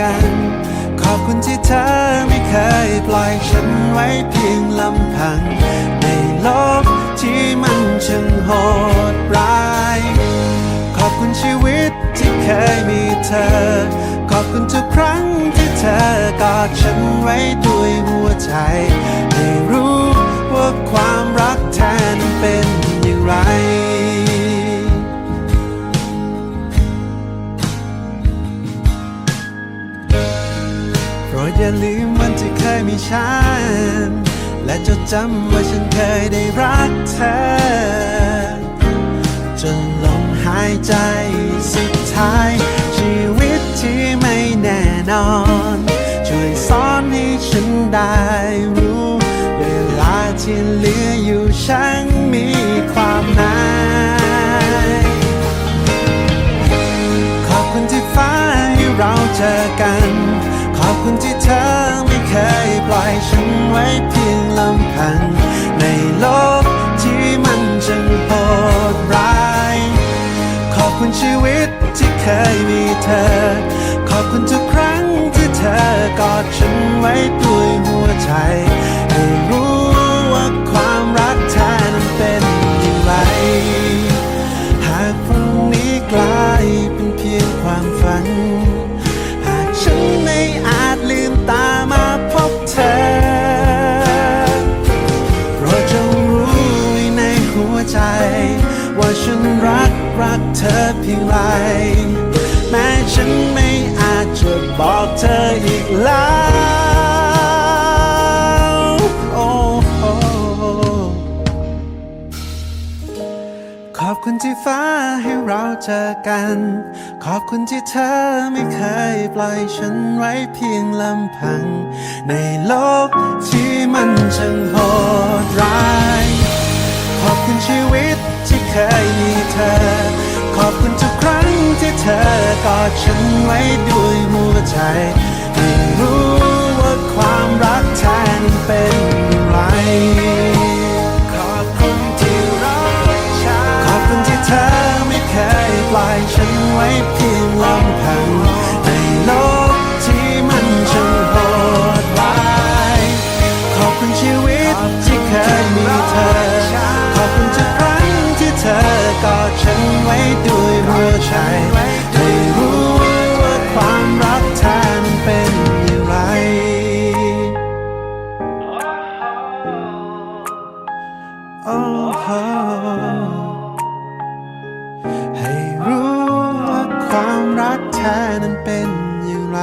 กัน ขอบคุณที่เธอไม่เคยปล่อยฉันไว้เพียงลำพัง ในโลกที่มันช่างโหดร้าย ขอบคุณชีวิตที่เคยมีเธอ ขอบคุณทุกครั้งที่เธอกอดฉันไว้ด้วยหัวใจ ให้รู้ว่าความรักแท้ ดอย่าลืมวันที่เคยมีฉัน และจดจำว่าฉันเคยได้รักเธอ จนลมหายใจสุดท้าย ชีวิตที่ไม่แน่นอน เคยมีเธอ ขอบคุณทุกครั้งที่เธอกอดฉันไว้ด้วยหัวใจ รักรักเธอเพียงไร แม้ฉันไม่อาจจะบอกเธออีกแล้วโอ้โอขอบคุณที่ฟ้าให้เราเจอกัน ขอบคุณที่เธอไม่เคยปล่อยฉันไว้เพียงลำพัง ในโลกที่มันช่างโหดร้าย ขอบคุณชีวิต เคยมีเธอ ขอบคุณทุกครั้งที่เธอกอดฉันไว้ด้วยหัวใจให้รู้ว่าความรักแท้นั้นเป็นอย่างไร ขอบคุณที่รักฉัน ขอบคุณที่เธอไม่เคยปล่อยฉันไว้เพียงลำพังในโลกที่มันช่างโหดร้าย ขอบคุณชีวิตที่เคยมีเธอ ให้รู้ว่าความรักแท้นั้นเป็นอย่างไร โอ้โหให้รู้ว่าความรักแท้นั้นเป็นอย่างไร